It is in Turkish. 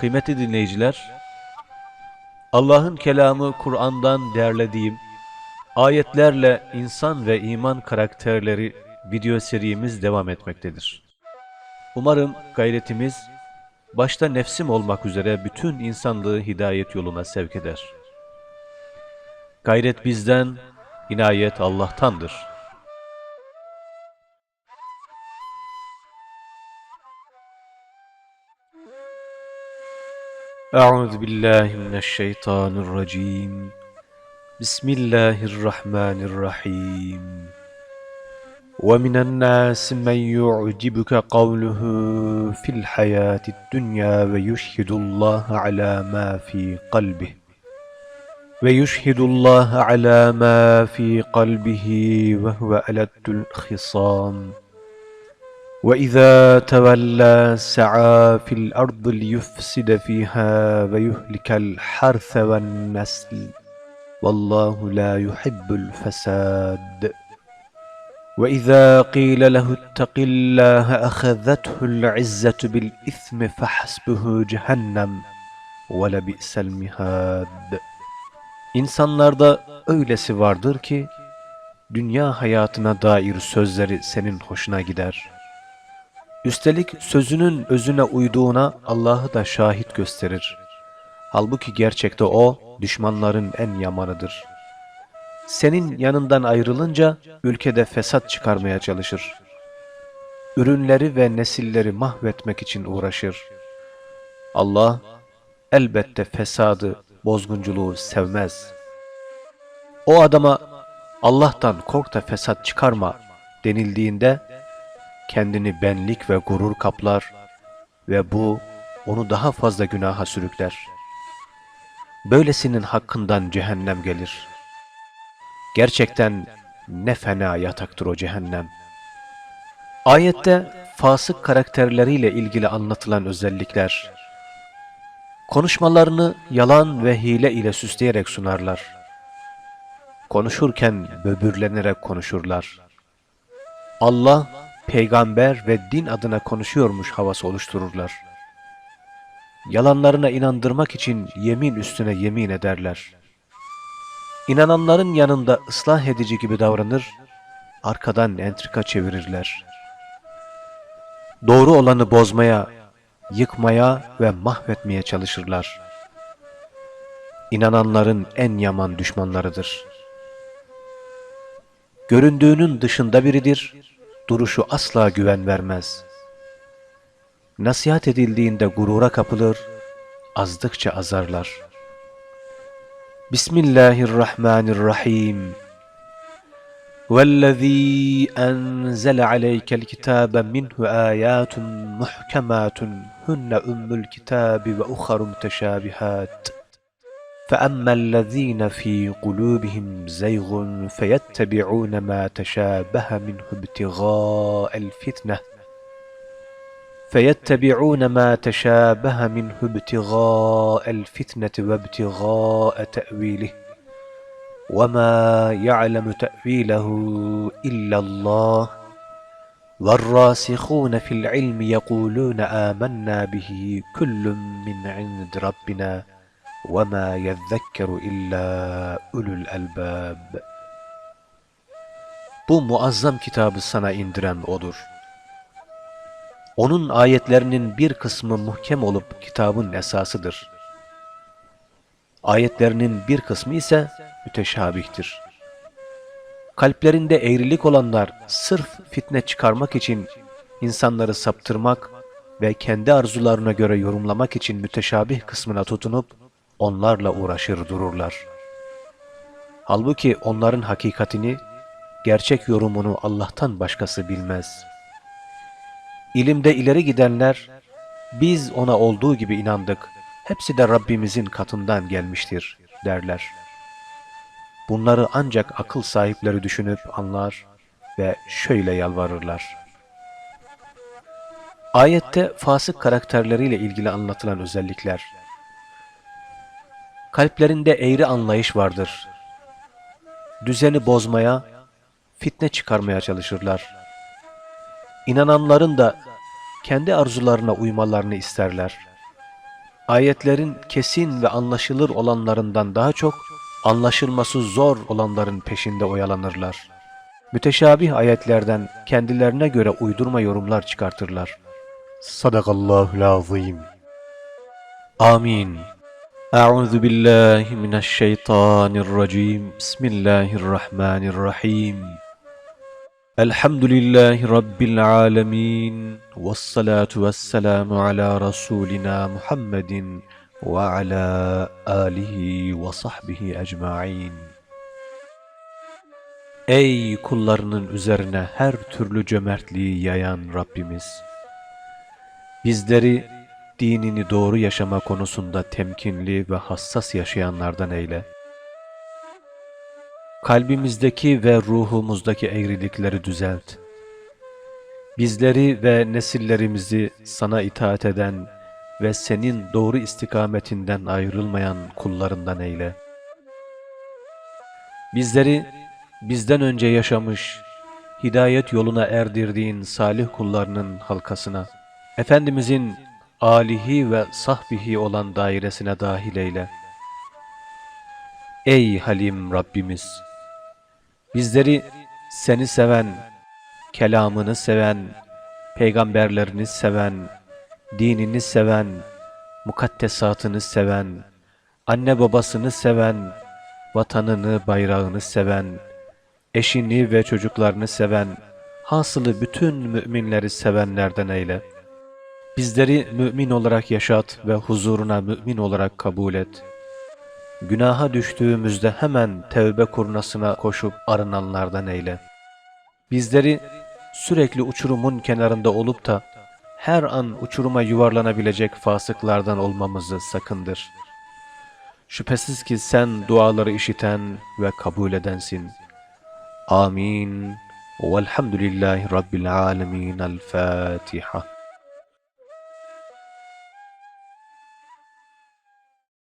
Kıymetli dinleyiciler, Allah'ın kelamı Kur'an'dan derlediğim ayetlerle insan ve iman karakterleri video serimiz devam etmektedir. Umarım gayretimiz başta nefsim olmak üzere bütün insanlığı hidayet yoluna sevk eder. Gayret bizden, inayet Allah'tandır. أعوذ بالله من الشيطان الرجيم. بسم الله الرحمن الرحيم. ومن الناس من يعجبك قوله في الحياة الدنيا ويشهد الله على ما في قلبه. ويشهد الله على ما في قلبه وهو ألد الخصام. وإذا تولى سعى في الأرض ليفسد فيها ويهلك الحرث والنسل والله لا يحب الفساد وإذا قيل له اتق الله أخذته العزة بالإثم فحسبه جهنم ولبئس المهاد İnsanlarda öylesi vardır ki, dünya hayatına dair sözleri senin hoşuna gider. Üstelik sözünün özüne uyduğuna Allah'ı da şahit gösterir. Halbuki gerçekte o, düşmanların en yamanıdır. Senin yanından ayrılınca ülkede fesat çıkarmaya çalışır. Ürünleri ve nesilleri mahvetmek için uğraşır. Allah elbette fesadı, bozgunculuğu sevmez. O adama Allah'tan kork da fesat çıkarma denildiğinde kendini benlik ve gurur kaplar ve bu onu daha fazla günaha sürükler. Böylesinin hakkından cehennem gelir. Gerçekten ne fena yataktır o cehennem. Ayette fasık karakterleriyle ilgili anlatılan özellikler, konuşmalarını yalan ve hile ile süsleyerek sunarlar. Konuşurken böbürlenerek konuşurlar. Allah, peygamber ve din adına konuşuyormuş havası oluştururlar. Yalanlarına inandırmak için yemin üstüne yemin ederler. İnananların yanında ıslah edici gibi davranır, arkadan entrika çevirirler. Doğru olanı bozmaya, yıkmaya ve mahvetmeye çalışırlar. İnananların en yaman düşmanlarıdır. Göründüğünün dışında biridir, duruşu asla güven vermez. Nasihat edildiğinde gurura kapılır, azdıkça azarlar. Bismillahirrahmanirrahim. وَالَّذ۪ي أَنْزَلَ عَلَيْكَ الْكِتَابَ مِنْهُ آيَاتٌ مُحْكَمَاتٌ هُنَّ أُمُّ الْكِتَابِ وَأُخَرُ مُتَشَابِهَاتٌ فأما الذين في قلوبهم زيغ فيتبعون ما تشابه منه ابتغاء الفتنة. فيتبعون ما تشابه منه ابتغاء الفتنة وابتغاء تأويله. وما يعلم تأويله إلا الله. والراسخون في العلم يقولون آمنا به كل من عند ربنا. وَمَا يَذَّكَّرُ إِلَّا أُولُو الْأَلْبَابِ Bu muazzam kitabı sana indiren O'dur. Onun ayetlerinin bir kısmı muhkem olup kitabın esasıdır. Ayetlerinin bir kısmı ise müteşabihtir. Kalplerinde eğrilik olanlar sırf fitne çıkarmak için insanları saptırmak ve kendi arzularına göre yorumlamak için müteşabih kısmına tutunup onlarla uğraşır dururlar. Halbuki onların hakikatini, gerçek yorumunu Allah'tan başkası bilmez. İlimde ileri gidenler, biz ona olduğu gibi inandık, hepsi de Rabbimizin katından gelmiştir derler. Bunları ancak akıl sahipleri düşünüp anlar ve şöyle yalvarırlar. Ayette fasık karakterleriyle ilgili anlatılan özellikler, Kalplerinde eğri anlayış vardır. Düzeni bozmaya, fitne çıkarmaya çalışırlar. İnananların da kendi arzularına uymalarını isterler. ayetlerin kesin ve anlaşılır olanlarından daha çok anlaşılması zor olanların peşinde oyalanırlar. Müteşabih ayetlerden kendilerine göre uydurma yorumlar çıkartırlar. Sadakallahul azim. Amin. Euzu billahi mineşşeytanirracim. Bismillahirrahmanirrahim. Elhamdülillahi Rabbil alemin. Vessalatu vesselamu ala Resulina Muhammedin ve ala alihi ve sahbihi ecmain. Ey kullarının üzerine her türlü cömertliği yayan Rabbimiz! Bizleri dinini doğru yaşama konusunda temkinli ve hassas yaşayanlardan eyle. Kalbimizdeki ve ruhumuzdaki eğrilikleri düzelt. Bizleri ve nesillerimizi sana itaat eden ve senin doğru istikametinden ayrılmayan kullarından eyle. Bizleri bizden önce yaşamış, hidayet yoluna erdirdiğin salih kullarının halkasına, Efendimizin alihi ve sahbihi olan dairesine dahil eyle. Ey Halim Rabbimiz! Bizleri seni seven, kelamını seven, peygamberlerini seven, dinini seven, mukaddesatını seven, anne babasını seven, vatanını, bayrağını seven, eşini ve çocuklarını seven, hasılı bütün müminleri sevenlerden eyle. Bizleri mümin olarak yaşat ve huzuruna mümin olarak kabul et. Günaha düştüğümüzde hemen tevbe kurnasına koşup arınanlardan eyle. Bizleri sürekli uçurumun kenarında olup da her an uçuruma yuvarlanabilecek fasıklardan olmamızı sakındır. Şüphesiz ki sen duaları işiten ve kabul edensin. Amin. Velhamdülillahi Rabbil alemin. El Fatiha.